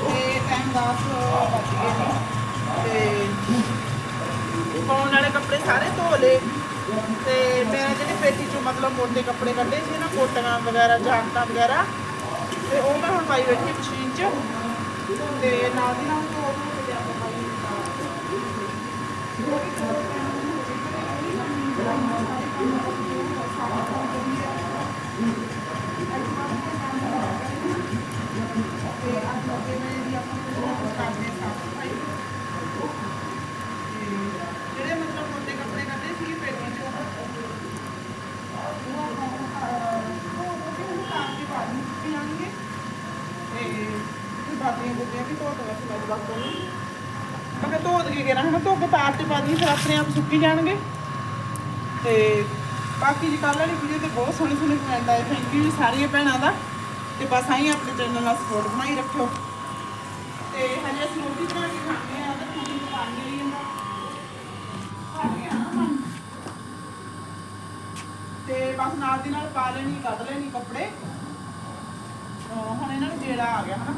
ਤੇ ਟਾਈਮ 10 ਵੱਜ ਗਏ ਨੇ ਤੇ ਪਾਉਣ ਵਾਲੇ ਕੱਪੜੇ ਸਾਰੇ ਧੋ ਲਏ। ਤੇ ਮੈਂ ਜਿਹੜੇ ਪੇਟੀ ਚੋਂ ਮਤਲਬ ਮੋਟੇ ਕੱਪੜੇ ਕੱਢੇ ਸੀ ਨਾ ਕੋਟੀਆਂ ਵਗੈਰਾ, ਜਾਕਟਾਂ ਵਗੈਰਾ, ਤੇ ਉਹ ਮੈਂ ਹੁਣ ਪਾਈ ਬੈਠੀ ਮਸ਼ੀਨ 'ਚ। ਤੇ ਨਾਲ ਦੀ ਨਾਲ ਧੋ ਧੋ ਕੇ ਆਪਾਂ ਪਾਈ। ਤੇ ਅੱਜ ਮੈਂ ਵੀ ਆਪਾਂ ਨੂੰ ਕਰਦੇ ਸਾਫ਼ ਸਫ਼ਾਈ ਜਿਹੜੇ ਮਤਲਬ ਮੋਟੇ ਕੱਪੜੇ ਕੱਢੇ ਸੀ ਪੇਟੀ ਚੋਂ ਉਹ ਆਪਾਂ ਉਹ ਉਹ ਕੰਮ ਦੀ ਬਾਅਦ ਵਿੱਚ ਆਣਗੇ ਤੇ ਫਿਰ ਬਾਕੀਆਂ ਵੀ ਧੋ ਕੇ ਵੈਸੇ ਬਾਅਦ ਤੋਂ ਮੈਂ ਕਿਹਾ ਧੋ ਦੇ ਕੇ ਨਾ ਧੋ ਕੇ ਤਾਰ ਤੇ ਪਾ ਦੀ ਫਿਰ ਆਪਣੇ ਆਪ ਸੁੱਕੀ ਜਾਣਗੇ ਤੇ ਬਾਕੀ ਜੀ ਕੱਲ ਵਾਲੀ ਵੀਡੀਓ ਤੇ ਬਹੁਤ ਸੋਹਣੇ ਸੋਹਣੇ ਕਮੈਂਟ ਆਏ ਥੈਂਕ ਯੂ ਜੀ ਸਾਰੀਆਂ ਭੈਣਾਂ ਦਾ ਤੇ ਬਸ ਆਈ ਆਪਣੇ ਚੈਨਲ ਨਾਲ ਸਪੋਰਟ ਬਣਾਈ ਰੱਖਿਓ। ਤੇ ਹਜੇ ਅਸੀਂ ਰੋਟੀ ਬਣਾ ਕੇ ਖਾਂਦੇ ਆ ਤੇ ਖਾਣੇ ਨੂੰ ਪਾਣੀ ਲਈ ਜਾਂਦਾ। ਆ ਨਾ ਪਾਣੀ। ਤੇ ਬਸ ਨਾਲ ਦੀ ਨਾਲ ਪਾ ਲੈਣੀ ਕੱਢ ਲੈਣੀ ਕੱਪੜੇ। ਅਹ ਹੁਣ ਇਹਨਾਂ ਨੂੰ ਗੇੜਾ ਆ ਗਿਆ ਹਨਾ।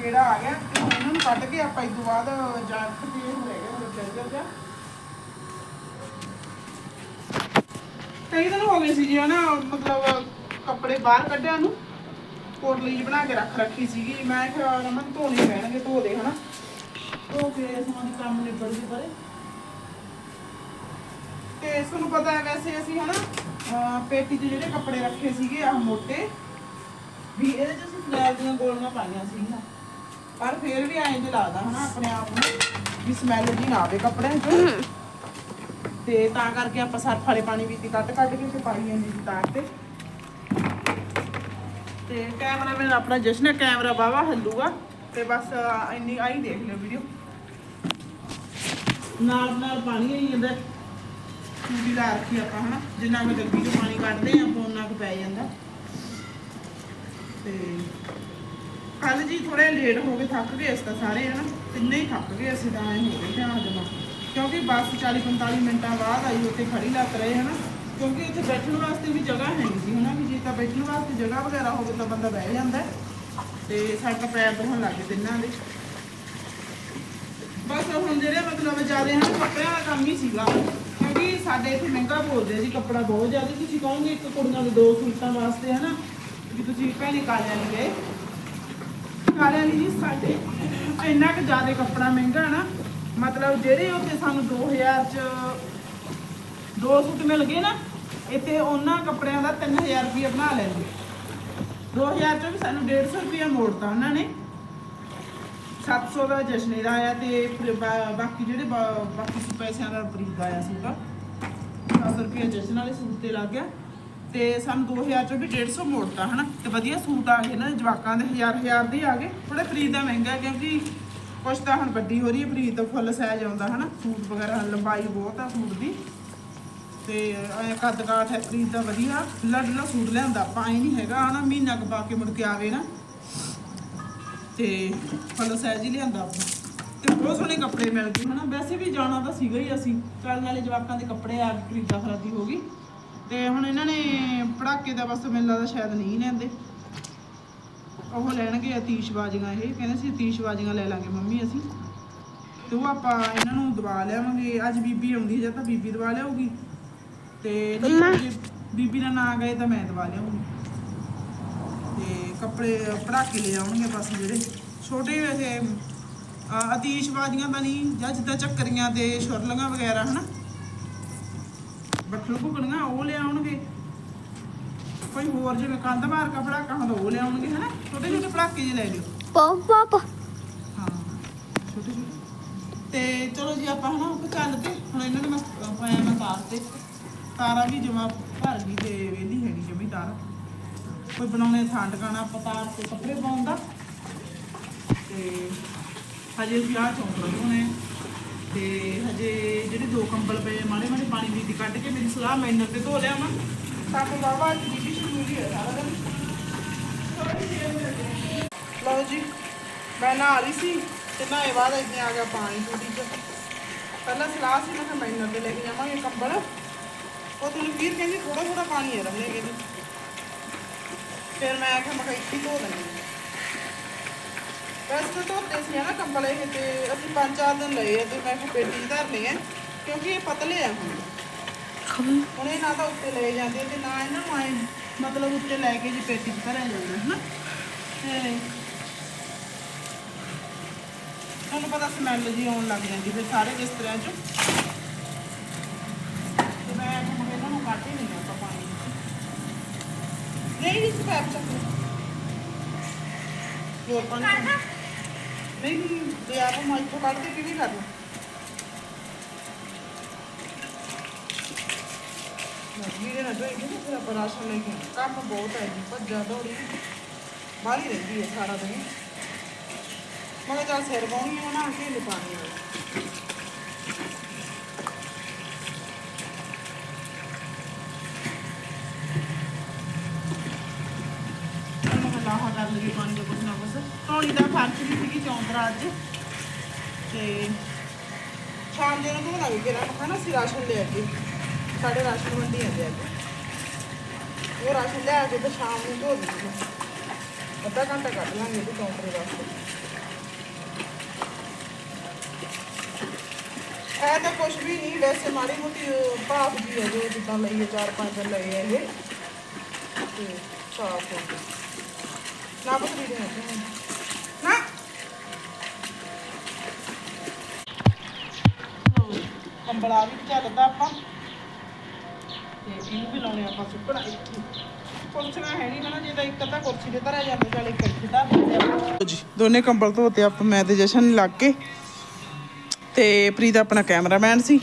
ਗੇੜਾ ਆ ਗਿਆ, ਤੇ ਹੁਣ ਇਹਨਾਂ ਨੂੰ ਕੱਢ ਕੇ ਆਪਾਂ ਇਸ ਤੋਂ ਬਾਅਦ ਜਾ ਕੇ ਹੋ ਗਿਆ ਮਤਲਬ ਚੱਲ ਜਾ ਕਈ ਦਿਨ ਹੋ ਗਏ ਸੀ ਜੀ ਹਨਾ, ਮਤਲਬ ਕੱਪੜੇ ਬਾਹਰ ਕੱਢਿਆ ਨੂੰ। ਕੋਟਲੀ ਬਣਾ ਕੇ ਰੱਖ ਰੱਖੀ ਸੀਗੀ। ਮੈਂ ਕਿਹਾ ਰਮਨ ਧੋਣੇ ਪੈਣਗੇ ਧੋ ਦੇ ਹਨਾ? ਧੋ ਕੇ ਸਮਾਂ ਕੰਮ ਨਿਬੜ ਜੂ ਪਰੇ। ਤੇ ਤੁਹਾਨੂੰ ਪਤਾ ਹੈ ਵੈਸੇ ਅਸੀਂ ਹਨਾ ਪੇਟੀ 'ਚ ਜਿਹੜੇ ਕੱਪੜੇ ਰੱਖੇ ਸੀਗੇ ਆਹ ਮੋਟੇ ਵੀ ਇਹਦੇ 'ਚ ਅਸੀਂ ਫਲੈਲ ਦੀਆਂ ਗੋਲੀਆਂ ਪਾਈਆਂ ਸੀਗੀਆਂ। ਪਰ ਫਿਰ ਵੀ ਐਂ ਜਿਹਾ ਲੱਗਦਾ ਹਨਾ ਆਪਣੇ ਆਪ ਨੂੰ ਵੀ ਸਮੈਲ ਜੀ ਨਾ ਆਵੇ ਕੱਪੜਿਆਂ 'ਚ। ਤੇ ਤਾਂ ਕਰਕੇ ਆਪਾਂ ਸਰਫ ਵਾਲੇ ਪਾਣੀ ਵਿੱਚ ਕੱਢ ਕੱਢ ਕੇ ਤੇ ਪਾਈ ਜਾਂਦੀ ਸੀ ਤਾਰ ਤੇ। ਤੇ ਕੈਮਰਾਮੈਨ ਆਪਣਾ ਜਸ਼ਨ ਹੈ, ਕੈਮਰਾ ਬਾਵਾ ਹੱਲੂਗਾ ਤੇ ਬਸ ਆਹ ਇੰਨੀ ਆਈ ਦੇਖ ਲਿਓ ਵੀਡੀਓ ਨਾਲ ਨਾਲ ਪਾਣੀ ਆਈ ਜਾਂਦਾ। ਟੂਟੀ ਲਾ ਰੱਖੀ ਆਪਾਂ, ਹਨਾ? ਜਿੰਨਾ ਕੁ ਜੱਗੀ ਚੋਂ ਪਾਣੀ ਕੱਢਦੇ ਆ ਆਪਾਂ ਉਨਾ ਕੁ ਪੈ ਜਾਂਦਾ। ਤੇ ਕੱਲ ਜੀ ਥੋੜੇ ਲੇਟ ਹੋ ਗਏ ਥੱਕ ਗਏ ਅਸੀਂ ਤਾਂ ਸਾਰੇ, ਹਨਾ? ਤਿੰਨੇ ਹੀ ਥੱਕ ਗਏ ਅਸੀਂ ਤਾਂ ਐਂ ਹੋ ਗਏ ਧਿਆਨ ਜਮਾ ਕਿਉਂਕਿ ਬੱਸ 40 45 ਮਿੰਟਾਂ ਬਾਅਦ ਆਈ, ਉੱਥੇ ਖੜੀ ਲੱਗ ਰਹੇ, ਹਨਾ? ਕਿਉਂਕਿ ਉੱਥੇ ਬੈਠਣ ਵਾਸਤੇ ਵੀ ਜਗ੍ਹਾ ਹੈ ਨਹੀਂ ਸੀ ਹਨਾ, ਵੀ ਜੇ ਤਾਂ ਬੈਠਣ ਵਾਸਤੇ ਜਗ੍ਹਾ ਵਗੈਰਾ ਹੋਵੇ ਤਾਂ ਬੰਦਾ ਬਹਿ ਜਾਂਦਾ ਹੈ। ਤੇ ਸਾਡੇ ਤਾਂ ਪੈਰ ਲੱਗ ਲੱਗੇ ਤਿੰਨਾਂ ਦੇ ਬਸ ਹੁਣ ਜਿਹੜੇ ਮਤਲਬ ਜ਼ਿਆਦਾ ਹਨ ਕੱਪੜਿਆਂ ਦਾ ਕੰਮ ਹੀ ਸੀਗਾ, ਕਿਉਂਕਿ ਸਾਡੇ ਇੱਥੇ ਮਹਿੰਗਾ ਬੋਲਦੇ ਸੀ ਕੱਪੜਾ ਬਹੁਤ ਜ਼ਿਆਦਾ, ਤੁਸੀਂ ਕਹੋਗੇ ਇੱਕ ਕੁੜੀਆਂ ਦੇ ਦੋ ਸੂਟਾਂ ਵਾਸਤੇ ਹਨਾ, ਵੀ ਤੁਸੀਂ ਭੈਣੇ ਕਾਲਿਆਂ ਨਹੀਂ ਗਏ ਕਾਲਿਆਂ ਲਈ ਜੀ ਸਾਡੇ ਇੰਨਾ ਕੁ ਜ਼ਿਆਦਾ ਕੱਪੜਾ ਮਹਿੰਗਾ ਨਾ, ਮਤਲਬ ਜਿਹੜੇ ਉੱਥੇ ਸਾਨੂੰ 2000 ਚ ਦੋ ਸੂਟ ਮਿਲ ਗਏ ਨਾ ਇੱਥੇ ਉਹਨਾਂ ਕੱਪੜਿਆਂ ਦਾ 3000 ਰੁਪਏ ਬਣਾ ਲੈਂਦੇ। 2000 ਚੋਂ ਵੀ ਸਾਨੂੰ 150 ਰੁਪਏ ਮੋੜਤਾ ਉਹਨਾਂ ਨੇ। 700 ਦਾ ਜਸ਼ਨੇ ਦਾ ਆਇਆ ਤੇ ਬਾਕੀ ਜਿਹੜੇ ਬਾਕੀ ਪੈਸਿਆਂ ਦਾ ਪ੍ਰੀਤ ਦਾ ਆਇਆ ਸੀਗਾ 700 ਰੁਪਏ ਜਸ਼ਨ ਵਾਲੇ ਸੂਟ ਤੇ ਲੱਗ ਗਿਆ। ਤੇ ਸਾਨੂੰ 2000 ਚੋਂ ਵੀ 150 ਮੋੜਤਾ, ਹਨਾ? ਤੇ ਵਧੀਆ ਸੂਟ ਆ ਗਏ ਨਾ, ਜਵਾਕਾਂ ਦੇ ਹਜ਼ਾਰ ਹਜ਼ਾਰ ਦੇ ਆ ਗਏ। ਥੋੜਾ ਪ੍ਰੀਤ ਦਾ ਮਹਿੰਗਾ, ਕਿਉਂਕਿ ਕੁਛ ਤਾਂ ਹੁਣ ਵੱਡੀ ਹੋ ਰਹੀ ਹੈ ਪ੍ਰੀਤ ਤੋਂ ਫੁੱਲ ਸਾਈਜ਼ ਆਉਂਦਾ, ਹਨਾ? ਸੂਟ ਵਗੈਰਾ ਲੰਬਾਈ ਬਹੁਤ ਆ ਸੂਟ ਦੀ। ਤੇ ਐ ਕੱਦ ਕਾਠ ਹੈ ਪ੍ਰੀਤ ਦਾ ਵਧੀਆ। ਖੁੱਲਾ ਡੁੱਲਾ ਸੂਟ ਲਿਆਂਦਾ ਆਪਾਂ ਨਹੀਂ ਹੈਗਾ, ਹਨਾ, ਮਹੀਨਾ ਕੁ ਪਾ ਕੇ ਮੁੜ ਕੇ ਆਵੇ ਨਾ। ਤੇ ਫੁੱਲ ਸਾਈਜ਼ ਹੀ ਲਿਆਂਦਾ ਆਪਾਂ। ਤੇ ਬਹੁਤ ਸੋਹਣੇ ਕੱਪੜੇ ਮਿਲ ਗਏ, ਹਨਾ। ਵੈਸੇ ਵੀ ਜਾਣਾ ਤਾਂ ਸੀਗਾ ਹੀ ਅਸੀਂ। ਚੱਲਣ ਵਾਲੇ ਜਵਾਕਾਂ ਦੇ ਕੱਪੜੇ ਆ ਖਰੀਦਾ ਖਰਾਦੀ ਹੋ ਗਈ। ਤੇ ਹੁਣ ਇਹਨਾਂ ਨੇ ਪੜਾਕੇ ਦਾ ਬਸ ਮੈਨੂੰ ਲੱਗਦਾ ਸ਼ਾਇਦ ਨਹੀਂ ਲੈਂਦੇ। ਉਹ ਲੈਣਗੇ ਅਤੀਸ਼ਬਾਜ਼ੀਆਂ ਇਹ, ਕਹਿੰਦੇ ਸੀ ਅਤੀਸ਼ਬਾਜ਼ੀਆਂ ਲੈ ਲਾਂਗੇ ਮੰਮੀ ਅਸੀਂ। ਤੇ ਉਹ ਆਪਾਂ ਇਹਨਾਂ ਨੂੰ ਦਵਾ ਲਿਆਵਾਂਗੇ। ਅੱਜ ਬੀਬੀ ਆਉਂਦੀ ਹੈ, ਜਾਂ ਤਾਂ ਬੀਬੀ ਦਵਾ ਲਿਆਉਗੀ ਤੇ ਜੇ ਬੀਬੀ ਨਾਲ ਨਾ ਗਏ ਤਾਂ ਮੈਂ ਦਵਾ ਲਿਆਉਂਗੀ ਤੇ ਕੱਪੜੇ ਪੜਾਕੇ ਲੈ ਆਉਣਗੇ ਬਸ ਜਿਹੜੇ। ਛੋਟੇ ਵੈਸੇ ਅਹ ਆਤਿਸ਼ਬਾਜ਼ੀਆਂ ਤਾਂ ਨਹੀਂ ਜਾਂ ਜਿੱਦਾਂ ਚੱਕਰੀਆਂ ਤੇ ਛੁਰਲੀਆਂ ਵਗੈਰਾ ਹਨਾ? ਬੱਠਲ ਭੁਗਣੀਆਂ ਉਹ ਲੈ ਆਉਣਗੇ। ਕੋਈ ਹੋਰ ਜਿਵੇਂ ਕੰਧ ਮਾਰ ਕੇ ਪੜਾਕਾ ਹੁੰਦਾ ਉਹ ਲੈ ਆਉਣਗੇ ਹਨਾ? ਛੋਟੇ ਛੋਟੇ ਪੜਾਕੇ ਜਿਹੇ ਲੈ ਲਿਓ। ਪਪ ਪਪ ਹਾਂ ਛੋਟੇ ਛੋਟੇ। ਤੇ ਚਲੋ ਜੀ ਆਪਾਂ ਹਨਾ ਉਹ ਚੱਲ ਤੇ ਹੁਣ ਇਹਨਾਂ ਨੇ ਮੈਂ ਪਾਇਆ ਮੈਂ ਤਾਰ ਤੇ ਤਾਰਾ ਵੀ ਜਮਾ ਭਰ ਗਈ ਤੇ ਵੇਲੀ ਹੈਗੀ ਜਮੀ ਤਾਰਾ। ਕੋਈ ਬਣਾਉਣੇ ਥਾਂ ਟਿਕਾਣਾ ਆਪਾਂ ਤਾਰ ਤੇ ਕੱਪੜੇ ਪਾਉਂਦਾ ਤੇ ਹਜੇ ਅਸੀਂ ਆਹ ਚੌਂਕ ਲਾਉਣੇ ਤੇ ਹਜੇ ਜਿਹੜੇ ਦੋ ਕੰਬਲ ਪਏ ਮਾੜੇ ਮਾੜੇ ਪਾਣੀ ਦੀ ਕੱਢ ਕੇ ਮੇਰੀ ਸਲਾਹ ਮੈਨਰ ਤੇ ਧੋ ਲਿਆ ਮੈਂ ਤਾਂ ਕਿ ਬਾਬਾ ਅੱਜ ਬੀਬੀ ਸ਼ੁਰੂ ਹੈ ਸਾਰਾ ਦਿਨ। ਲਓ ਜੀ, ਮੈਂ ਨਹਾ ਰਹੀ ਸੀ ਤੇ ਨਹਾਏ ਬਾਅਦ ਇੱਥੇ ਆ ਗਿਆ ਪਾਣੀ ਟੂਟੀ 'ਚ। ਪਹਿਲਾਂ ਸਲਾਹ ਸੀ, ਮੈਂ ਕਿ ਮੈਨਰ ਤੇ ਲੈ ਕੇ ਜਾਵਾਂਗੇ ਕੰਬਲ। ਉਹ ਤੁਹਾਨੂੰ ਕਹਿੰਦੀ ਥੋੜਾ ਥੋੜਾ ਪਾਣੀ ਹੈ, ਰਮਲੇ ਕਹਿੰਦੀ। ਫਿਰ ਮੈਂ ਆਖਿਆ, ਮੈਂ ਕਿਹਾ ਇੱਥੇ ਧੋ ਦਿੰਦੀ ਹਾਂ। ਵੈਸੇ ਧੋਤੇ ਸੀ ਨਾ ਕੰਬਲ ਇਹ ਤੇ ਅਸੀਂ ਪੰਜ ਚਾਰ ਦਿਨ ਲਏ ਆ ਤੇ ਮੈਂ ਕਿਹਾ ਪੇਟੀ 'ਚ ਧਰ ਕਿਉਂਕਿ ਇਹ ਪਤਲੇ ਆ ਹੁਣ। ਹੁਣ ਇਹ ਨਾ ਤਾਂ ਉੱਤੇ ਲਏ ਜਾਂਦੇ ਤੇ ਨਾ ਇਹਨਾਂ ਨੂੰ ਆਏ, ਮਤਲਬ ਉੱਤੇ ਲੈ ਕੇ ਜੀ ਪੇਟੀ 'ਚ ਧਰਿਆ ਜਾਂਦਾ ਹੈ ਨਾ ਤੇ ਤੁਹਾਨੂੰ ਪਤਾ ਸਮੈਲ ਜੀ ਆਉਣ ਲੱਗ ਜਾਂਦੀ ਫਿਰ ਸਾਰੇ ਬਿਸਤਰਿਆਂ 'ਚ ਤੇ ਮੈਂ ਹੁਣ ਇਹਨਾਂ ਨੂੰ ਕੱਢ ਹੀ ਨਹੀਂ ਆਪਾਂ ਪਾਣੀ ਨਹੀਂ ਇਸ ਪੈਪ ਚੱਕ ਲਓ। ਹੋਰ ਪਾਣੀ ਨਹੀਂ ਨਹੀਂ ਤੇ ਆਪ ਮੈਂ ਇੱਥੋਂ ਕੱਢ ਕੇ ਕਿਵੇਂ ਕਰ ਲਵਾਂ ਵੀਰੇ ਨਾ ਦੋਈ ਕਿ ਫਿਰ ਆਪਾਂ ਰਾਸ਼ਨ ਲੈ ਕੇ ਆਉਣਾ। ਕੰਮ ਬਹੁਤ ਹੈ ਜੀ ਭੱਜਾ ਦੌੜੀ ਬਾਹਲੀ ਰਹਿੰਦੀ ਹੈ ਸਾਰਾ ਦਿਨ ਮੈਂ 15 ਅੱਜ ਤੇ ਸ਼ਾਮ ਦੇ ਨੂੰ ਬਣਾ ਵੀ ਕਰਾਂ ਹਨਾ, ਅਸੀਂ ਰਾਸ਼ਨ ਲੈ ਕੇ, ਸਾਡੇ ਰਾਸ਼ਨ ਮੰਡੀ ਆਂਦੇ ਅੱਜ ਉਹ ਰਾਸ਼ਨ ਲੈ ਕੇ ਤੇ ਸ਼ਾਮ ਨੂੰ ਧੋ ਦਿੰਦੇ ਅੱਧਾ ਘੰਟਾ ਕੱਢ ਲਾਂਗੇ ਇਹਦੇ ਕਾਊਂਟਰ ਵਾਸਤੇ। ਐ ਤਾਂ ਕੁਝ ਵੀ ਨਹੀਂ, ਵੈਸੇ ਮਾੜੀ ਮੋਟੀ ਭਾਫ ਜੀ ਹੈ ਜੋ ਜਿੱਦਾਂ ਲਈਏ, ਚਾਰ ਪੰਜ ਦਿਨ ਲਏ ਇਹ। ਤੇ ਸਾਫ਼ ਹੋ ਗਈ ਨਾ ਬਸ ਵੀ ਨਹੀਂ ਕੰਬਲਾ ਵੀ ਚੱਲਦਾ ਆਪਾਂ। ਤੇ ਇਹਨੂੰ ਵੀ ਲਾਉਣੇ ਆਪਾਂ ਸੁੱਕਣਾ ਇੱਥੇ। ਕੁਰਸੀਆਂ ਹੈ ਨਹੀਂ ਨਾ ਜੇ ਤਾਂ ਇੱਕ ਅੱਧਾ ਕੁਰਸੀ ਤੇ ਧਰਿਆ ਜਾਂਦਾ, ਚੱਲ ਇੱਕ ਇੱਥੇ ਧਰ ਦਿੰਦੇ ਆਪਾਂ। ਜੀ, ਦੋਨੇ ਕੰਬਲ ਧੋਤੇ ਆਪਾਂ, ਮੈਂ ਤੇ ਜਸ਼ਨ ਲੱਗ ਕੇ। ਤੇ ਪ੍ਰੀਤ ਆਪਣਾ ਕੈਮਰਾਮੈਨ ਸੀ।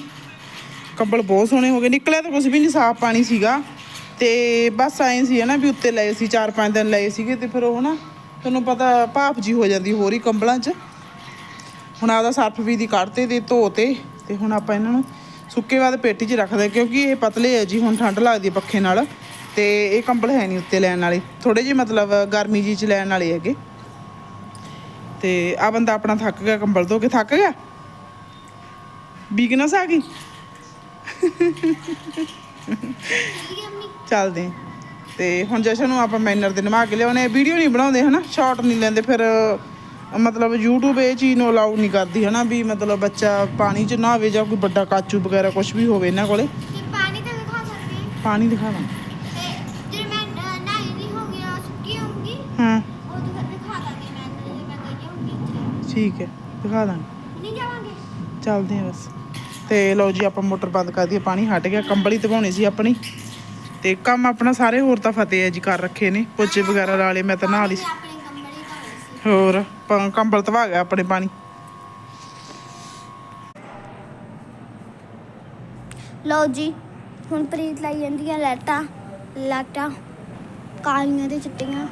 ਕੰਬਲ ਬਹੁਤ ਸੋਹਣੇ ਹੋ ਗਏ, ਨਿਕਲਿਆ ਤਾਂ ਕੁਝ ਵੀ ਨਹੀਂ ਸਾਫ਼ ਪਾਣੀ ਸੀਗਾ। ਤੇ ਬਸ ਆਏ ਸੀ ਨਾ ਵੀ ਉੱਤੇ ਲਏ ਸੀ, ਚਾਰ ਪੰਜ ਦਿਨ ਲਏ ਸੀਗੇ, ਤੇ ਫਿਰ ਉਹ ਨਾ ਤੁਹਾਨੂੰ ਪਤਾ ਭਾਪ ਜੀ ਹੋ ਜਾਂਦੀ ਹੋਰ ਹੀ ਕੰਬਲਾਂ 'ਚ। ਹੁਣ ਆਦਾ ਸਰਫ ਵੀ ਦੀ ਕੱਢਤੇ ਤੇ ਧੋਤੇ। ਤੇ ਹੁਣ ਆਪਾਂ ਇਹਨਾਂ ਨੂੰ ਸੁੱਕੇ ਬਾਅਦ ਪੇਟੀ 'ਚ ਰੱਖਦੇ ਕਿਉਂਕਿ ਇਹ ਪਤਲੇ ਹੈ ਜੀ, ਹੁਣ ਠੰਡ ਲੱਗਦੀ ਪੱਖੇ ਨਾਲ। ਤੇ ਇਹ ਕੰਬਲ ਹੈ ਨਹੀਂ ਉੱਤੇ ਲੈਣ ਵਾਲੇ। ਥੋੜੇ ਜਿਹੇ ਮਤਲਬ ਗਰਮੀ ਜੀ 'ਚ ਲੈਣ ਵਾਲੇ ਹੈਗੇ। ਤੇ ਆ ਬੰਦਾ ਆਪਣਾ ਥੱਕ ਗਿਆ ਕੰਬਲ ਧੋ ਕੇ। ਥੱਕ ਗਿਆ? ਵੀਕਨੈਸ ਆ ਗਈ? ਚੱਲਦੇ ਤੇ ਹੁਣ ਜਸ਼ਨ ਨੂੰ ਆਪਾਂ ਮੈਨਰ ਦੇ ਨਿਭਾ ਕੇ ਲਿਆਉਣੇ ਵੀਡੀਓ ਨਹੀਂ ਬਣਾਉਂਦੇ, ਹਨਾ? ਸ਼ਾਰਟ ਨਹੀਂ ਲੈਂਦੇ, ਫਿਰ ਮਤਲਬ YouTube ਇਹ ਚੀਜ਼ ਨੂੰ ਅਲਾਉ ਨਹੀਂ ਕਰਦੀ ਹਨਾ ਵੀ ਮਤਲਬ ਬੱਚਾ ਪਾਣੀ 'ਚ ਨਹਾਵੇ ਜਾਂ ਕੋਈ ਵੱਡਾ ਕਾਚੂ ਵਗੈਰਾ ਕੁਝ ਵੀ ਹੋਵੇ ਇਹਨਾਂ ਕੋਲੇ। ਤੇ ਪਾਣੀ ਤਾਂ ਦਿਖਾ ਸਕਦੇ। ਹਾਂ। ਪਾਣੀ ਦਿਖਾਵਾਂ ਤੇ ਜੇ ਮੈਂ ਨਹਾਈ ਨਹੀਂ ਹੋ ਗਿਆ ਸੁੱਕੀ ਹੋਊਗੀ ਹਾਂ। ਉਹ ਦਿਖਾ ਦਿਖਾ ਦਾਂਗੇ ਮੈਂ ਜੇ ਮੈਂ ਗਈ ਹੋਊਗੀ ਉੱਥੇ ਠੀਕ ਹੈ ਦਿਖਾ ਦਾਂਗੇ। ਨਹੀਂ ਜਾਵਾਂਗੇ। ਚੱਲਦੇ ਹਾਂ ਬਸ। ਤੇ ਲਓ ਜੀ ਆਪਾਂ ਮੋਟਰ ਬੰਦ ਕਰ ਦਈਏ ਪਾਣੀ ਹਟ ਗਿਆ ਕੰਬਲ ਧਵਾਉਣੀ ਸੀ ਆਪਣੀ। ਤੇ ਕੰਮ ਆਪਣਾ ਸਾਰੇ ਹੋਰ ਤਾਂ ਫਤਿਹ ਹੈ ਜੀ ਕਰ ਰੱਖੇ ਨੇ ਪੋਚੇ ਵਗੈਰਾ ਲਾ ਲਏ ਮੈਂ ਤਾਂ ਨਹਾ ਲਈ ਸੀ। ਹੋਰ ਪ- ਕੰਬਲ ਧਵਾ ਗਿਆ ਆਪਣੇ ਪਾਣੀ। ਲਓ ਜੀ ਹੁਣ ਪ੍ਰੀਤ ਲਾਈ ਜਾਂਦੀਆਂ ਲਾਟਾਂ ਲਾਟਾਂ ਕਾਲੀਆਂ ਤੇ ਚਿੱਟੀਆਂ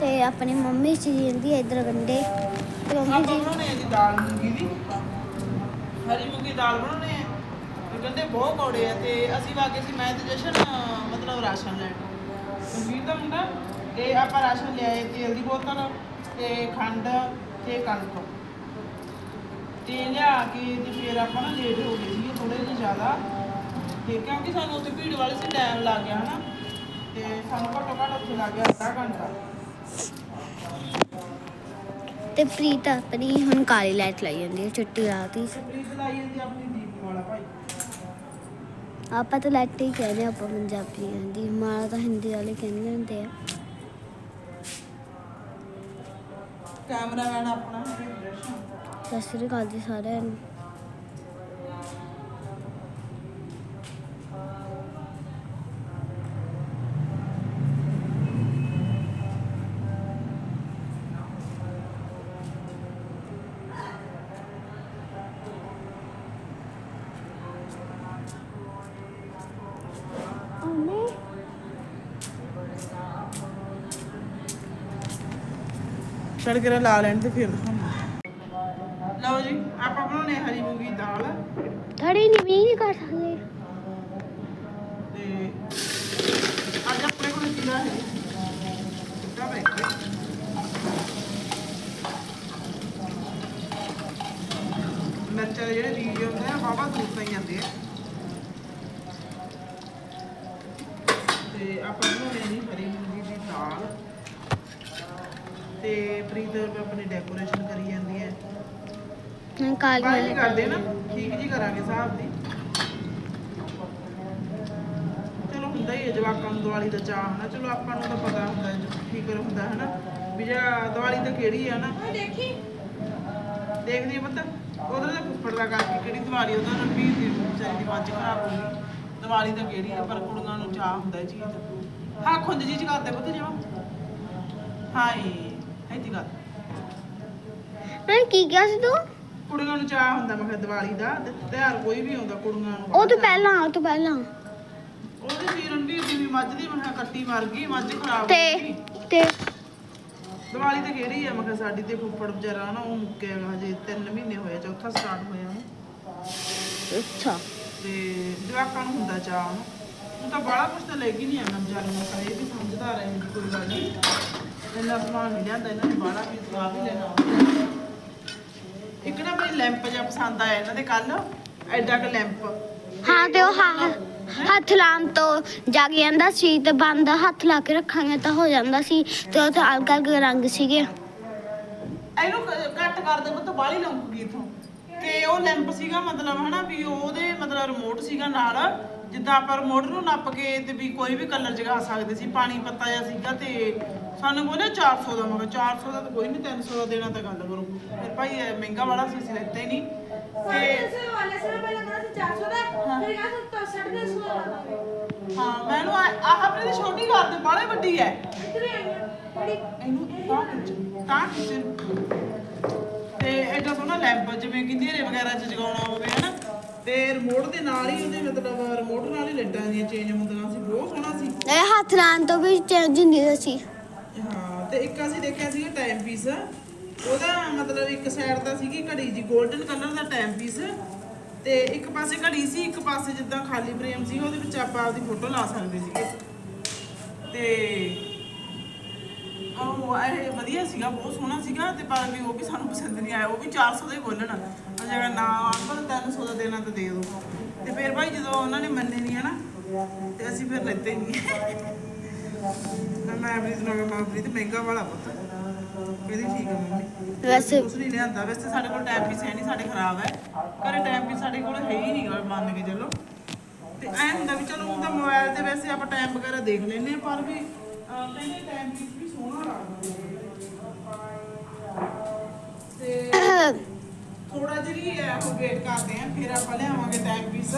ਤੇ ਆਪਣੀ ਮੰਮੀ ਚੀ ਜਾਂਦੀ ਹੈ ਇਧਰ ਗੰਡੇ। ਤੇ ਮੰਮੀ ਆਪਾਂ ਜੀ ਬਣਾਉਣੇ ਆ ਜੀ ਦਾਲ ਮੂੰਗੀ ਦੀ। ਹਰੀ ਮੂੰਗੀ ਦਾਲ ਬਣਾਉਣੇ ਆ। ਤੇ ਕਹਿੰਦੇ ਬਹੁਤ ਕੌੜੇ ਆ ਤੇ ਅਸੀਂ ਵਾਗੇ ਸੀ ਮੈਂ ਤੇ ਜਸ਼ਨ ਅਹ, ਮਤਲਬ ਰਾਸ਼ਨ ਲੈਣ। ਵੀਰ ਦਾ ਮੁੰਡਾ ਤੇ ਆਪਾਂ ਰਾਸ਼ਨ ਲਿਆਏ ਤੇਲ ਦੀ ਬੋਤਲ। ਤੇ ਖੰਡ ਤੇ ਕਣਕ। ਤੇ ਲਿਆ ਕੇ ਤੇ ਫਿਰ ਆਪਾਂ ਨਾ ਲੇਟ ਹੋ ਗਏ ਸੀਗੇ ਥੋੜੇ ਜਿਹਾ ਜ਼ਿਆਦਾ। ਤੇ ਕਿਉਂਕਿ ਸਾਨੂੰ ਉੱਥੇ ਭੀੜ ਵਾਲੇ ਸੀ ਟਾਈਮ ਲੱਗ ਗਿਆ ਹਨਾ। ਤੇ ਸਾਨੂੰ ਘੱਟੋ ਘੱਟ ਉੱਥੇ ਲੱਗ ਗਿਆ ਅੱਧਾ ਘੰਟਾ। ਤੇ ਪ੍ਰੀਤ ਆਪਣੀ ਹੁਣ ਕਾਲੀ ਲਾਈਟ ਲਾਈ ਜਾਂਦੀ ਹੈ ਚਿੱਟੀ ਰਾਤੀ ਪ੍ਰੀਤ ਲਾਈ ਜਾਂਦੀ ਆਪਣੀ ਦੀਪ ਵਾਲਾ ਭਾਈ। ਆਪਾਂ ਤਾਂ ਲਾਈਟ ਹੀ ਕਹਿੰਦੇ ਆਪਾਂ ਪੰਜਾਬੀ ਕਹਿੰਦੀ ਮਾਰਾ ਤਾਂ ਹਿੰਦੀ ਵਾਲੇ ਕਹਿੰਦੇ ਹੁੰਦੇ ਆ। ਕੈਮਰਾਮੈਨ ਆਪਣਾ ਸਤਿ ਸ੍ਰੀ ਅਕਾਲ ਜੀ ਸਾਰਿਆਂ ਨੂੰ। ਛੜ ਕੇ ਲਾ ਲੈਣ ਤੇ ਫਿਰ। ਲਓ ਜੀ ਆਪਾਂ ਬਣਾਉਣੇ ਹਰੀ ਮੂੰਗੀ ਦਾਲ। ਥੜੀ ਨਹੀਂ ਵੀ ਨਹੀਂ ਕਰ ਸਕਦੇ। ਤੇ ਅੱਜ ਆਪਣੇ ਕੋਲ ਜੀਰਾ ਹੈ? ਮਿਰਚਾਂ ਵਾਲੇ ਜਿਹੜੇ ਬੀਜ ਹੁੰਦੇ ਆ ਬਾਬਾ ਦੂਰ ਤੋਂ ਹੀ ਜਾਂਦੇ ਆ। ਤੇ ਆਪਾਂ ਬਣਾਉਣੇ ਜੀ ਹਰੀ ਮੂੰਗੀ ਦੀ ਦਾਲ। ਤੇ ਪ੍ਰੀਤ ਆਪਣੀ ਡੈਕੋਰੇਸ਼ਨ ਕਰੀ ਜਾਂਦੀ ਹੈ। ਕਾਲੀਆਂ ਬਾਈ ਲੈਟਾਂ ਕਰਦੇ ਨਾ ਠੀਕ ਜੀ ਕਰਾਂਗੇ ਹਿਸਾਬ ਦੀ। ਚਲੋ ਹੁੰਦਾ ਹੀ ਹੈ ਜਵਾਕਾਂ ਨੂੰ ਦੀਵਾਲੀ ਦਾ ਚਾਹ ਹਨਾ? ਚਲੋ ਆਪਾਂ ਨੂੰ ਤਾਂ ਪਤਾ ਹੁੰਦਾ ਹੈ ਫਿਕਰ ਹੁੰਦਾ ਹੈ ਨਾ ਵੀ ਜਿਹੜਾ ਦੀਵਾਲੀ ਤਾਂ ਕਿਹੜੀ ਹੈ ਨਾ ਦੇਖੀ। ਦੇਖਦੀ ਆ ਪਤਾ। ਉਹਦੇ ਦਾ ਫੁੱਫੜ ਦਾ ਕਰਕੇ ਕਿਹੜੀ ਦੀਵਾਲੀ ਉਹਦਾ ਰਣਵੀਰ ਦੀ ਵਿਚਾਰੀ ਦੀ ਮੱਝ ਖਰਾਬ ਹੋ ਗਈ। ਦੀਵਾਲੀ ਤਾਂ ਕਿਹੜੀ ਹੈ ਪਰ ਕੁੜੀਆਂ ਨੂੰ ਚਾਹ ਹੁੰਦਾ ਦਾ। ਹਾਂ ਖੁੰਦ ਜੀ ਚ ਕਰਦੇ ਪੁੱਤ ਜਿਵੇਂ ਹਾਏ। ਇੱਥੇ ਗੱਲ ਮੈਂ ਕੀ ਕਿਹਾ ਸੀ ਤੂੰ? ਕੁੜੀਆਂ ਨੂੰ ਚਾਹ ਹੁੰਦਾ ਮੈਂ ਕਿਹਾ ਦੀਵਾਲੀ ਦਾ ਤੇ ਤਿਉਹਾਰ ਕੋਈ ਵੀ ਆਉਂਦਾ ਕੁੜੀਆਂ ਨੂੰ। ਉਹ ਤੋਂ ਪਹਿਲਾਂ ਉਹ ਤੋਂ ਪਹਿਲਾਂ। ਉਹਦੇ ਸੀ ਰਣਵੀਰ ਦੀ ਵੀ ਮੱਝ ਦੀ ਮੈਂ ਕਿਹਾ ਕੱਟੀ ਮਰ ਗਈ ਮੱਝ ਖਰਾਬ ਹੋ ਤੇ ਗਈ। ਤੇ। ਦੀਵਾਲੀ ਤੇ ਕਿਹੜੀ ਆ? ਮੈਂ ਕਿਹਾ ਸਾਡੀ ਤੇ ਫੁੱਫੜ ਵਿਚਾਰਾ ਨਾ ਉਹ ਮੁੱਕਿਆ ਗਾ ਹਜੇ 3 ਮਹੀਨੇ ਹੋਏ ਚੌਥਾ ਸਟਾਰਟ ਹੋਇਆ ਉਹਨੂੰ। ਅੱਛਾ। ਤੇ ਜਵਾਕਾਂ ਨੂੰ ਹੁੰਦਾ ਚਾਹ ਉਹਨੂੰ। ਉਹ ਤਾਂ ਬੜਾ ਕੁਛ ਤਾਂ ਲੈ ਕੇ ਨਹੀਂ ਆਣਾ ਵਿਚਾਰੇ ਨੂੰ ਕਹੇ ਵੀ ਸਮਝਦਾ ਰਹੇ ਵੀ ਕੋਈ ਗੱਲ ਨਹੀਂ। ਇੰਨਾ ਸਮਾਨ ਨਹੀਂ ਲਿਆਂਦਾ ਇਹਨਾਂ ਨੇ ਬਾਹਲਾ ਵੀ ਸਵਾ ਵੀ ਲੈਣਾ ਇੱਕ ਨਾ ਮੈਨੂੰ ਲੈਂਪ ਜਿਹਾ ਪਸੰਦ ਆਇਆ ਇਹਨਾਂ ਦੇ ਕੱਲ ਐਡਾ ਕ ਲੈਂਪ। ਹਾਂ ਤੇ ਉਹ ਹਾ- ਹੱਥ ਲਾਉਣ ਤੋਂ ਜਾਗ ਜਾਂਦਾ ਸੀ ਤੇ ਬੰਦ ਹੱਥ ਲਾ ਕੇ ਰੱਖਾਂਗੇ ਤਾਂ ਹੋ ਜਾਂਦਾ ਸੀ ਤੇ ਉਹ ਤੇ ਅਲੱਗ ਅਲੱਗ ਰੰਗ ਸੀਗੇ। ਇਹਨੂੰ ਕ- ਕੱਟ ਕਰ ਦੇ ਪੁੱਤ ਬਾਹਲੀ ਲੰਕੂਗੀ ਇਥੋਂ। ਤੇ ਉਹ ਲੈਂਪ ਸੀਗਾ ਮਤਲਬ ਹਨਾ ਵੀ ਉਹਦੇ ਮਤਲਬ ਰਿਮੋਟ ਸੀਗਾ ਨਾਲ ਜਿੱਦਾਂ ਆਪਾਂ ਰਿਮੋਟ ਨੂੰ ਨੱਪ ਕੇ ਤੇ ਵੀ ਕੋਈ ਵੀ ਕਲਰ ਜਗਾ ਸਕਦੇ ਸੀ ਪਾਣੀ ਪੱਤਾ ਜਿਹਾ ਸੀਗਾ ਤੇ ਸਾਨੂੰ ਬੋਲੇ 400 ਦਾ ਮੈਂ ਕਿਹਾ 400 ਦਾ ਤਾਂ ਕੋਈ ਨਹੀਂ 300 ਦਾ ਦੇਣਾ ਤਾਂ ਗੱਲ ਕਰੋ। ਫਿਰ ਭਾਈ ਇਹ ਮਹਿੰਗਾ ਵਾਲਾ ਸੀ ਅਸੀਂ ਲੈਤੇ ਨਹੀਂ। ਤੇ ਹਾਂ। ਮੈਨੂੰ ਆ- ਆਹ ਆਪਣੇ ਦੀ ਛੋਟੀ ਕਰ ਦੇ ਬਾਹਲੇ ਵੱਡੀ ਹੈ ਇਹਨੂੰ ਤਾਂ ਖਿੱਚ ਤਾਂ ਖਿੱਚ। ਤੇ ਐਡਾ ਸੋਹਣਾ ਲੈਂਪ ਜਿਵੇਂ ਕਿ ਹਨੇਰੇ ਵਗੈਰਾ 'ਚ ਜਗਾਉਣਾ ਹੋਵੇ ਹਨਾ। ਤੇ ਰਿਮੋਟ ਦੇ ਨਾਲ ਹੀ ਉਹਦੇ ਮਤਲਬ ਰਿਮੋਟ ਨਾਲ ਹੀ ਲੱਡਾਂ ਦੀਆਂ ਚੇਂਜ ਹੁੰਦੀਆਂ ਸੀ ਬਹੁਤ ਸੋਹਣਾ ਸੀ। ਇਹ ਹੱਥ ਲਾਉਣ ਤੋਂ ਵੀ ਚੇਂਜ ਹੁੰਦੀ ਸੀ। ਹਾਂ ਤੇ ਇੱਕ ਅਸੀਂ ਦੇਖਿਆ ਸੀਗਾ ਟਾਈਮ ਪੀਸ ਉਹਦਾ ਮਤਲਬ ਇੱਕ ਸਾਈਡ ਤਾਂ ਸੀਗੀ ਘੜੀ ਜੀ 골ਡਨ ਕਲਰ ਦਾ ਟਾਈਮ ਪੀਸ ਤੇ ਇੱਕ ਪਾਸੇ ਘੜੀ ਸੀ, ਇੱਕ ਪਾਸੇ ਜਿੱਦਾਂ ਖਾਲੀ ਫਰੇਮ ਸੀ, ਉਹਦੇ ਵਿੱਚ ਆਪਾਂ ਆਪਦੀ ਫੋਟੋ ਲਾ ਸਕਦੇ ਸੀਗੇ। ਤੇ ਉਹ ਇਹ ਵਧੀਆ ਸੀਗਾ, ਬਹੁਤ ਸੋਹਣਾ ਸੀਗਾ। ਤੇ ਪਰ ਵੀ ਉਹ ਵੀ ਸਾਨੂੰ ਪਸੰਦ ਨਹੀਂ ਆਇਆ, ਉਹ ਵੀ 400 ਦਾ ਹੀ ਬੋਲਣ। ਜਿਹੜਾ ਨਾ ਅੰਕਲ 300 ਦਾ ਦੇਣਾ ਤਾਂ ਦੇ ਦਿਓ ਤੇ ਫਿਰ ਭਾਈ ਜਦੋਂ ਉਹਨਾਂ ਨੇ ਮੰਨੇ ਨਹੀਂ ਹਨਾ, ਤੇ ਅਸੀਂ ਫਿਰ ਲੈਤੇ ਨਹੀਂ ਨਾ ਮੈਂ ਅਮਰੀਤ ਨੂੰ ਮੈਂ ਅਮਰੀਤ ਮਹਿੰਗਾ ਵਾਲਾ ਪੁੱਤ ਕਹਿੰਦੀ ਠੀਕ ਆ ਮੰਮੀ। ਵੈਸੇ ਉਸ ਨਹੀਂ ਲਿਆਂਦਾ। ਵੈਸੇ ਸਾਡੇ ਕੋਲ ਟਾਈਮ ਪੀਸ ਹੈ ਨਹੀਂ ਸਾਡੇ ਖਰਾਬ ਹੈ। ਘਰੇ ਟਾਈਮ ਪੀਸ ਸਾਡੇ ਕੋਲ ਹੈ ਹੀ ਨਹੀਂ ਮੰਨ ਕੇ ਚੱਲੋ। ਤੇ ਐ ਹੁੰਦਾ ਵੀ ਚਲੋ ਉਹਦਾ ਮੋਬਾਈਲ ਤੇ ਵੈਸੇ ਆਪਾਂ ਟਾਈਮ ਵਗੈਰਾ ਦੇਖ ਲੈਨੇ ਆ ਪਰ ਵੀ ਅਹ, ਕਹਿੰਦੇ ਟਾਈਮ ਪੀਸ ਵੀ ਸੋਹਣਾ ਲੱਗਦਾ ਤੇ ਥੋੜਾ ਜਿਹੀ ਹੈ ਉਹ ਵੇਟ ਕਰਦੇ ਆ ਫਿਰ ਆਪਾਂ ਲਿਆਵਾਂਗੇ ਟਾਈਮ ਪੀਸ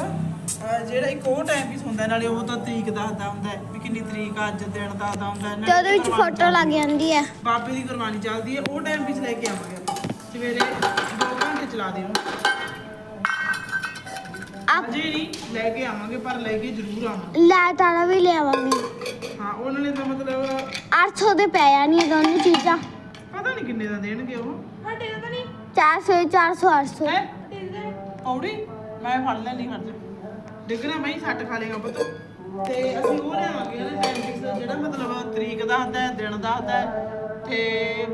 ਜਿਹੜਾ ਇੱਕ ਉਹ ਟਾਈਮ ਪੀਸ ਹੁੰਦਾ ਨਾਲੇ ਉਹ ਤਾਂ ਤਰੀਕ ਦੱਸਦਾ ਹੁੰਦਾ ਹੈ ਵੀ ਕਿੰਨੀ ਤਰੀਕ ਆ, ਅੱਜ ਦਿਨ ਦੱਸਦਾ ਹੁੰਦਾ ਹੈ, ਤੇ ਨਾਲੇ ਉਹਦੇ ਵਿੱਚ ਕੁਰਬਾਨੀ ਫੋਟੋ ਲੱਗ ਜਾਂਦੀ ਹੈ। ਬਾਬੇ ਦੀ ਕੁਰਬਾਨੀ ਚੱਲਦੀ ਹੈ ਉਹ ਟਾਈਮ ਵਿੱਚ ਲੈ ਕੇ ਆਵਾਂਗੇ ਆਪਾਂ। ਸਵੇਰੇ 2 ਘੰਟੇ ਚਲਾ ਦਿਓ। ਆਪ ਅਜੇ ਨਹੀਂ ਲੈ ਕੇ ਆਵਾਂਗੇ ਪਰ ਲੈ ਕੇ ਜ਼ਰੂਰ ਆਵਾਂਗੇ। ਲਾਈਟ ਵਾਲਾ ਵੀ ਲਿਆਵਾਂਗੇ ਹਾਂ ਉਹਨਾਂ ਨੇ ਤਾਂ ਮਤਲਬ 800 ਦੇ ਪੈ ਜਾਣੀਆਂ ਦੋਨੋਂ ਚੀਜ਼ਾਂ। ਪਤਾ ਨਹੀਂ ਕਿੰਨੇ ਦਾ ਦੇਣਗੇ ਉਹ। 400 400 800 ਹੈ? ਪੌੜੀ? ਮੈਂ ਫੜ ਲੈਣੀ ਖੜ ਜਾ। ਡਿੱਗਣਾ ਮੈਂ ਸੱਟ ਖਾ ਲੇਗਾ ਪੁੱਤ। ਤੇ ਅਸੀਂ ਉਹ ਲਿਆਵਾਂਗੇ ਉਹਦੇ ਟਾਈਮ ਫਿਕਸ ਜਿਹੜਾ ਮਤਲਬ ਤਰੀਕ ਦੱਸਦਾ ਹੈ ਦਿਨ ਦੱਸਦਾ ਹੈ। ਤੇ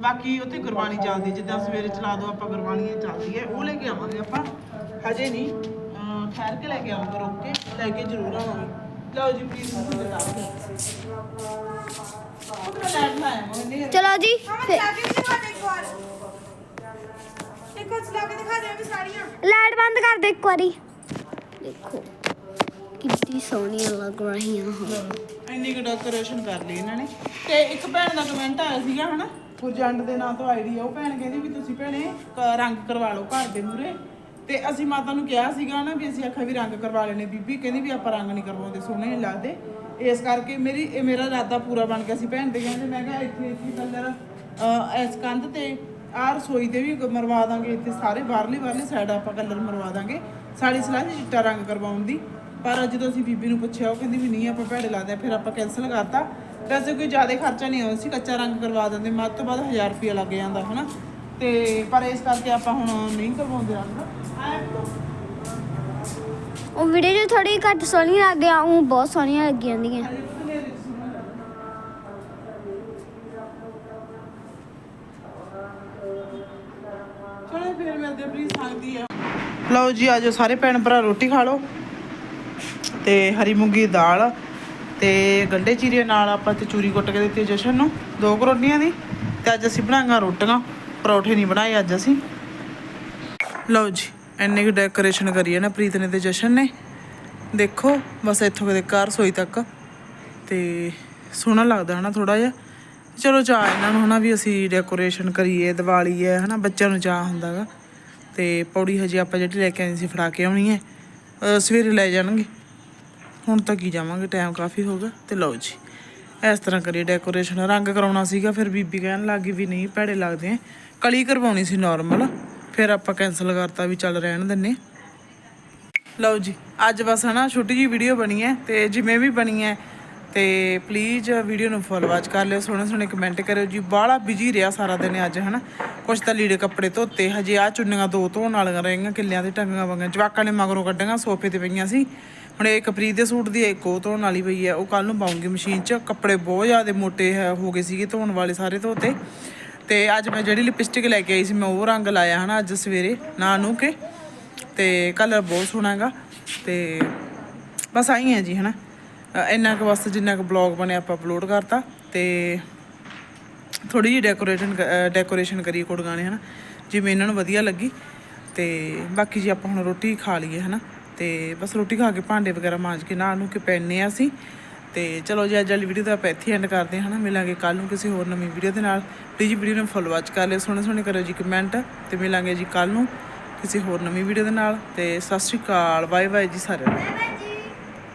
ਬਾਕੀ ਉੱਥੇ ਗੁਰਬਾਣੀ ਚੱਲਦੀ ਜਿੱਦਾਂ ਸਵੇਰੇ ਚਲਾ ਦੋ ਆਪਾਂ ਗੁਰਬਾਣੀ ਚੱਲਦੀ ਹੈ। ਉਹ ਲੈ ਕੇ ਆਵਾਂਗੇ ਆਪਾਂ। ਹਜੇ ਨਹੀਂ। ਠਹਿਰ ਕੇ ਲੈ ਕੇ ਆਵਾਂਗੇ ਰੁਕ ਕੇ। ਲੈ ਕੇ ਜ਼ਰੂਰ ਆਵਾਂਗੇ। ਲਓ ਜੀ ਪਲੀਜ਼ ਮੈਨੂੰ ਦਿਖਾ ਦਿਓ ਉਹ ਤਾਂ ਲੈਟ ਲਾਇਆ ਮੈਂ ਚਲੋ ਜੀ ਫਿਰ ਲਾਈਟ ਬੰਦ ਕਰ ਦੇ ਇੱਕ ਵਾਰੀ। ਦੇਖੋ। ਕਿੰਨੀ ਸੋਹਣੀਆਂ ਲੱਗ ਰਹੀਆਂ ਹਨ। ਇੰਨੀ ਕੁ ਡੈਕੋਰੇਸ਼ਨ ਕਰ ਲਈ ਇਹਨਾਂ ਨੇ। ਤੇ ਇੱਕ ਭੈਣ ਦਾ ਕਮੈਂਟ ਆਇਆ ਸੀਗਾ, ਹਨਾ? ਗੁਰਜੰਡ ਦੇ ਨਾਂ ਤੋਂ ਆਈਡੀ ਆ। ਉਹ ਭੈਣ ਕਹਿੰਦੀ ਵੀ ਤੁਸੀਂ ਭੈਣੇ, ਕ- ਰੰਗ ਕਰਵਾ ਲਓ ਘਰ ਦੇ ਮੂਰੇ ਤੇ ਅਸੀਂ ਮਾਤਾ ਨੂੰ ਕਿਹਾ ਸੀਗਾ ਨਾ ਵੀ ਅਸੀਂ ਆਖਿਆ ਵੀ ਰੰਗ ਕਰਵਾ ਲੈਣੇ ਬੀਬੀ ਕਹਿੰਦੀ ਵੀ ਆਪਾਂ ਰੰਗ ਨਹੀਂ ਕਰਵਾਉਂਦੇ, ਸੋਹਣੇ ਨਹੀਂ ਲੱਗਦੇ। ਇਸ ਕਰਕੇ ਮੇਰੀ, ਇਹ ਮੇਰਾ ਇਰਾਦਾ ਪੂਰਾ ਬਣ ਗਿਆ ਸੀ ਭੈਣ ਦੇ ਕਹਿੰਦੇ ਮੈਂ ਕਿਹਾ ਇੱਥੇ ਇੱਥੇ ਕਲਰ ਇਸ ਕੰਧ ਤੇ ਆਹ ਰਸੋਈ ਤੇ ਵੀ ਮਰਵਾ ਦਾਂਗੇ। ਇੱਥੇ ਸਾਰੇ ਬਾਹਰਲੀ ਬਾਹਰਲੀ ਸਾਈਡ ਆਪਾਂ ਕਲਰ ਮਰਵਾ ਦਾਂਗੇ। ਸਾਡੀ ਸਲਾਹ ਸੀ ਚਿੱਟਾ ਰੰਗ ਕਰਵਾਉਣ ਦੀ। ਪਰ ਜਦੋਂ ਅਸੀਂ ਬੀਬੀ ਨੂੰ ਪੁੱਛਿਆ, ਉਹ ਕਹਿੰਦੀ ਵੀ ਨਹੀਂ, ਆਪਾਂ ਭੈੜੇ ਲਾਦੇ ਫਿਰ ਆਪਾਂ ਕੈਨਸਲ ਕਰਤਾ। ਵੈਸੇ ਕੋਈ ਜ਼ਿਆਦਾ ਖਰਚਾ ਨਹੀਂ ਆਉਂਦਾ ਸੀ, ਕੱਚਾ ਰੰਗ ਕਰਵਾ ਦਿੰਦੇ, ਮੱਧ ਤੋਂ ਬਾਅਦ 1000 ਰੁਪਏ ਲੱਗ ਜਾਂਦਾ, ਹਨਾ। ਤੇ ਪਰ ਇਸ ਕਰਕੇ ਆਪਾਂ ਹੁਣ ਨਹੀਂ ਕਰਵਾਉਂਦੇ ਰੰਗ। ਉਹ ਵੀਡੀਓ ਥੋੜੀ ਘੱਟ ਸੋਹਣੀਆਂ ਲੱਗਦੀਆਂ, ਉਹ ਬਹੁਤ ਸੋਹਣੀਆਂ ਲੱਗੀਆਂ ਜਾਂਦੀਆਂ ਹਜੇ ਤਾਂ ਹਨੇਰੇ 'ਚ ਸੋਹਣਾ ਲੱਗਦਾ। ਚਲੋ ਫਿਰ ਮਿਲਦੇ ਆ ਪਲੀਜ਼ ਸੰਗਦੀ ਆ ਲਓ ਜੀ ਆਜੋ ਸਾਰੇ ਭੈਣ ਭਰਾ ਰੋਟੀ ਖਾ ਲਓ ਤੇ ਹਰੀ ਮੂੰਗੀ ਦਾਲ ਤੇ ਗੰਡੇ ਚੀਰੇ ਨਾਲ ਆਪਾਂ ਤੇ ਚੂਰੀ ਕੁੱਟ ਕੇ ਦਿੱਤੀ ਜਸ਼ਨ ਨੂੰ, ਦੋ ਕੁ ਦੀ ਤੇ ਅੱਜ ਅਸੀਂ ਬਣਾਈਆਂ ਰੋਟੀਆਂ, ਪਰੌਠੇ ਨਹੀਂ ਬਣਾਏ ਅੱਜ ਅਸੀਂ। ਲਓ ਜੀ, ਇੰਨੀ ਕੁ ਡੈਕੋਰੇਸ਼ਨ ਕਰੀ ਹੈ ਨਾ ਪ੍ਰੀਤ ਨੇ ਤੇ ਜਸ਼ਨ ਨੇ। ਦੇਖੋ, ਬਸ ਇੱਥੋਂ ਕਿਤੇ ਕਾਰ ਸੋਈ ਤੱਕ ਤੇ ਸੋਹਣਾ ਲੱਗਦਾ ਹਨਾ ਥੋੜਾ ਜਿਹਾ। ਚਲੋ ਚਾਹ ਇਹਨਾਂ ਨੂੰ ਹਨਾ ਵੀ ਅਸੀਂ ਡੈਕੋਰੇਸ਼ਨ ਕਰੀਏ, ਦੀਵਾਲੀ ਹੈ ਹਨਾ, ਬੱਚਿਆਂ ਨੂੰ ਚਾਹ ਹੁੰਦਾਗਾ ਤੇ ਪੌੜੀ ਹਜੇ ਆਪਾਂ ਜਿਹੜੀ ਲੈ ਕੇ ਆਏ ਸੀ ਫੜਾ ਕੇ ਆਉਣੀ ਹੈ। ਸਵੇਰੇ ਲੈ ਜਾਣਗੇ। ਹੁਣ ਤਾਂ ਕੀ ਜਾਵਾਂਗੇ ਟਾਈਮ ਕਾਫੀ ਹੋ ਗਿਆ। ਤੇ ਲਓ ਜੀ, ਇਸ ਤਰ੍ਹਾਂ ਕਰੀ ਡੈਕੋਰੇਸ਼ਨ ਰੰਗ ਕਰਾਉਣਾ ਸੀਗਾ, ਫਿਰ ਬੀਬੀ ਕਹਿਣ ਲੱਗੀ ਵੀ ਨਹੀਂ, ਭੈੜੇ ਲੱਗਦੇ ਕਲੀ ਕਰਵਾਉਣੀ ਸੀ ਨਾਰਮਲ ਫਿਰ ਆਪਾਂ ਕੈਨਸਲ ਕਰਤਾ ਵੀ ਚੱਲ ਰਹਿਣ ਦਿੰਨੇ ਲਓ ਜੀ, ਅੱਜ ਬਸ ਹਨਾ, ਛੋਟੀ ਜੀ ਵੀਡੀਓ ਬਣੀ ਹੈ ਤੇ ਜਿਵੇਂ ਵੀ ਬਣੀ ਹੈ ਤੇ ਪਲੀਜ਼ ਵੀਡੀਓ ਨੂੰ ਫੁੱਲ ਵਾਚ ਕਰ ਲਿਓ ਸੋਹਣੇ ਸੋਹਣੇ ਕਮੈਂਟ ਕਰਿਓ ਜੀ। ਬਾਹਲਾ ਬਿਜ਼ੀ ਰਿਹਾ ਸਾਰਾ ਦਿਨ ਅੱਜ ਹਨਾ? ਕੁਛ ਤਾਂ ਲੀੜੇ ਕੱਪੜੇ ਧੋਤੇ ਹਜੇ ਆ ਚੁੰਨੀਆਂ ਦੋ ਧੋਣ ਵਾਲੀਆਂ ਰਹੀਆਂ ਕਿੱਲਿਆਂ 'ਤੇ ਟੰਗੀਆਂ ਵੰਗਾਂ। ਜਵਾਕਾਂ ਨੇ ਮਗਰੋਂ ਕੱਢੀਆਂ ਸੋਫੇ ਤੇ ਪਈਆਂ ਸੀ। ਹੁਣ ਇੱਕ ਪ੍ਰੀਤ ਦੇ ਸੂਟ ਦੀ ਇੱਕ ਉਹ ਧੋਣ ਵਾਲੀ ਪਈ ਹੈ ਉਹ ਕੱਲ ਨੂੰ ਪਾਉਂਗੀ ਮਸ਼ੀਨ 'ਚ। ਕੱਪੜੇ ਬਹੁਤ ਜ਼ਿਆਦਾ ਮੋਟੇ ਹੋ ਗਏ ਸੀਗੇ ਧੋਣ ਵਾਲੇ ਸਾਰੇ ਧੋਤੇ। ਤੇ ਅੱਜ ਮੈਂ ਜਿਹੜੀ ਲਿਪਸਟਿਕ ਲੈ ਕੇ ਆਈ ਸੀ ਮੈਂ ਉਹ ਰੰਗ ਲਾਇਆ ਹਨਾ ਅੱਜ ਸਵੇਰੇ ਨਾ ਨੂੰ ਕੇ। ਤੇ ਕਲਰ ਬਹੁਤ ਸੋਹਣਾ ਹੈਗਾ। ਤੇ ਬਸ ਆਈ ਹੈ ਜੀ ਹਨਾ? ਅ, ਇੰਨਾ ਕੁ ਬਸ ਜਿੰਨਾ ਕੁ ਬਲੌਗ ਬਣਿਆ ਆਪਾਂ ਅਪਲੋਡ ਕਰਤਾ ਤੇ ਥੋੜੀ ਜਿਹੀ ਡੈਕੋਰੇਸ਼ਨ ਡੈਕੋਰੇਸ਼ਨ ਕਰੀ ਕੁੜੀਆਂ ਨੇ, ਹਨਾ? ਜਿਵੇਂ ਇਹਨਾਂ ਨੂੰ ਵਧੀਆ ਲੱਗੀ ਤੇ ਬਾਕੀ ਜੀ ਆਪਾਂ ਹੁਣ ਰੋਟੀ ਖਾ ਲਈਏ, ਹਨਾ? ਤੇ ਬਸ ਰੋਟੀ ਖਾ ਕੇ ਭਾਂਡੇ ਵਗੈਰਾ ਮਾਂਜ ਕੇ ਨਾਲ ਨੂੰ ਕਿ ਪੈਣੇ ਆ ਅਸੀਂ। ਤੇ ਚਲੋ ਜੀ, ਅੱਜ ਵਾਲੀ ਵੀਡੀਓ ਤਾਂ ਆਪਾਂ ਇੱਥੇ ਐਂਡ ਕਰਦੇ ਹਾਂ, ਹਨਾ? ਮਿਲਾਂਗੇ ਕੱਲ ਨੂੰ ਕਿਸੇ ਹੋਰ ਨਵੀਂ ਵੀਡੀਓ ਦੇ ਨਾਲ। ਪਲੀਜ਼ ਵੀਡੀਓ ਨੂੰ ਫੋਲੋ ਵਾਚ ਕਰ ਲਿਓ ਸੋਹਣੇ ਸੋਹਣੇ ਕਰੋ ਜੀ ਕਮੈਂਟ ਤੇ ਮਿਲਾਂਗੇ ਜੀ ਕੱਲ ਨੂੰ ਕਿਸੇ ਹੋਰ ਨਵੀਂ ਵੀਡੀਓ ਦੇ ਨਾਲ। ਤੇ ਸਤਿ ਸ਼੍ਰੀ ਅਕਾਲ ਬਾਏ ਬਾਏ ਜੀ ਸਾਰਿਆਂ ਨੂੰ।